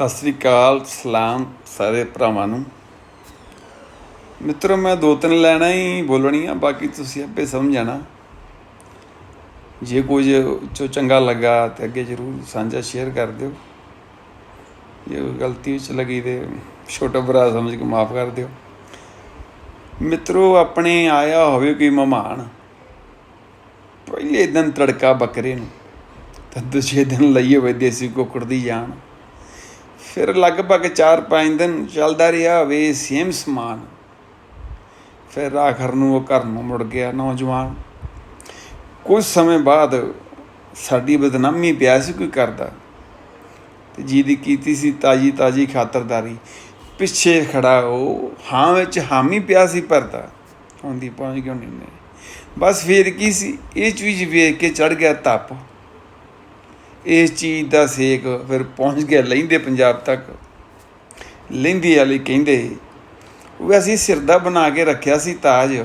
ਸਤਿ ਸ੍ਰੀ ਅਕਾਲ, ਸਲਾਮ ਸਾਰੇ ਭਰਾਵਾਂ ਨੂੰ। ਮਿੱਤਰੋ, ਮੈਂ ਦੋ ਤਿੰਨ ਲੈਣਾ ਹੀ ਬੋਲਣੀਆਂ, ਬਾਕੀ ਤੁਸੀਂ ਆਪੇ ਸਮਝ ਜਾਣਾ। ਜੇ ਕੁਝ ਚੋ ਚੰਗਾ ਲੱਗਾ ਤੇ ਅੱਗੇ ਜਰੂਰ ਸਾਂਝਾ ਸ਼ੇਅਰ ਕਰ ਦਿਓ। ਜੇ ਗਲਤੀ ਵਿੱਚ ਲੱਗੀ ਤੇ ਛੋਟਾ ਭਰਾ ਸਮਝ ਕੇ ਮਾਫ ਕਰ ਦਿਓ। ਮਿੱਤਰੋ, ਆਪਣੇ ਆਇਆ ਹੋਵੇ ਕੋਈ ਮਹਿਮਾਨ, ਪਹਿਲੇ ਦਿਨ ਤੜਕਾ ਬੱਕਰੇ ਨੂੰ, ਤਾਂ ਦੂਜੇ ਦਿਨ ਲਈ ਹੋਵੇ ਦੇਸੀ ਕੁੱਕੜ ਦੀ ਜਾਨ। ਫਿਰ ਲਗਭਗ 4-5 ਦਿਨ ਚੱਲਦਾ ਰਿਹਾ, ਵੇ ਸੇਮ ਸਮਾਨ। ਫਿਰ ਆਖਰ ਨੂੰ ਉਹ ਘਰ ਨੂੰ ਮੁੜ ਗਿਆ ਨੌਜਵਾਨ। ਕੁਝ ਸਮੇਂ ਬਾਅਦ ਸਾਡੀ ਬਦਨਾਮੀ ਪਿਆ ਸੀ ਕੋਈ ਕਰਦਾ ਤੇ ਜਿਹਦੀ ਕੀਤੀ ਸੀ ਤਾਜੀ ਤਾਜੀ ਖਾਤਰਦਾਰੀ। ਪਿੱਛੇ ਖੜਾ ਉਹ, ਹਾਂ ਵਿੱਚ ਹਾਮੀ ਪਿਆ ਸੀ ਭਰਦਾ ਹੁੰਦੀ ਪਹੁੰਚ ਕਿਉਂ ਨਹੀਂ ਬਸ ਫੇਰ ਕੀ ਸੀ? ਇਹ ਚੀਜ਼ ਵੇਖ ਕੇ ਚੜ ਗਿਆ ਤਪ। ਇਸ ਚੀਜ਼ ਦਾ ਸੇਕ ਫਿਰ ਪਹੁੰਚ ਗਿਆ ਲਹਿੰਦੇ ਪੰਜਾਬ ਤੱਕ। ਲਹਿੰਦੀ ਵਾਲੀ ਕਹਿੰਦੇ, ਉਹ ਅਸੀਂ ਸਿਰਦਾ ਬਣਾ ਕੇ ਰੱਖਿਆ ਸੀ ਤਾਜ।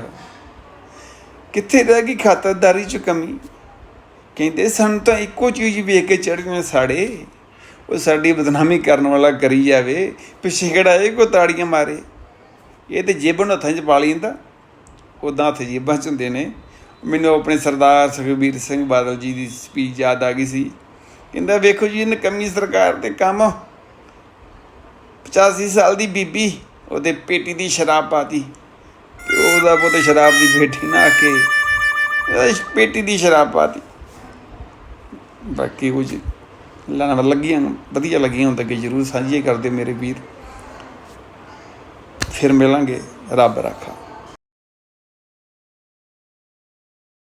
ਕਿੱਥੇ ਰਹਿ ਗਈ ਖਾਤਰਦਾਰੀ ਚ ਕਮੀ? ਕਹਿੰਦੇ, ਸਾਨੂੰ ਤਾਂ ਇੱਕੋ ਚੀਜ਼ ਵੇਖ ਕੇ ਚੜ ਗਏ ਸਾੜੇ। ਉਹ ਸਾਡੀ ਬਦਨਾਮੀ ਕਰਨ ਵਾਲਾ ਕਰੀ ਜਾਵੇ, ਪਿੱਛੇ ਕਿਹੜਾ ਇਹ ਕੋ ਤਾੜੀਆਂ ਮਾਰੇ? ਇਹ ਤੇ ਜੇਬਨ ਹੱਥਾਂ 'ਚ ਪਾ ਲੈਂਦਾ। ਉਦਾਂ ਹੱਥ ਜੇਬਾਂ 'ਚ ਹੁੰਦੇ ਨੇ। ਮੈਨੂੰ ਆਪਣੇ ਸਰਦਾਰ ਸੁਖਬੀਰ ਸਿੰਘ ਬਾਦਲ ਜੀ ਦੀ ਸਪੀਚ ਯਾਦ ਆ ਗਈ ਸੀ। ਕਹਿੰਦਾ, ਵੇਖੋ ਜੀ ਨਕਮੀ ਸਰਕਾਰ ਤੇ ਕੰਮ। 85 ਸਾਲ ਦੀ ਬੀਬੀ, ਉਹਦੇ ਪੇਟੀ ਦੀ ਸ਼ਰਾਬ ਪਾਤੀ। ਤੇ ਉਹਦਾ ਪੁੱਤ ਸ਼ਰਾਬ ਦੀ ਪੇਟੀ ਨਾ ਕੇ ਪੇਟੀ ਦੀ ਸ਼ਰਾਬ ਪਾਤੀ। ਬਾਕੀ ਕੁਝ ਲਾਣਾ ਲੱਗੀਆਂ, ਵਧੀਆ ਲੱਗੀਆਂ ਹੁਣ ਤੱਕ ਜਰੂਰ ਸਾਂਝੀਆਂ ਕਰਦੇ ਮੇਰੇ ਵੀਰ। ਫਿਰ ਮਿਲਾਂਗੇ, ਰੱਬ ਰਾਖਾ।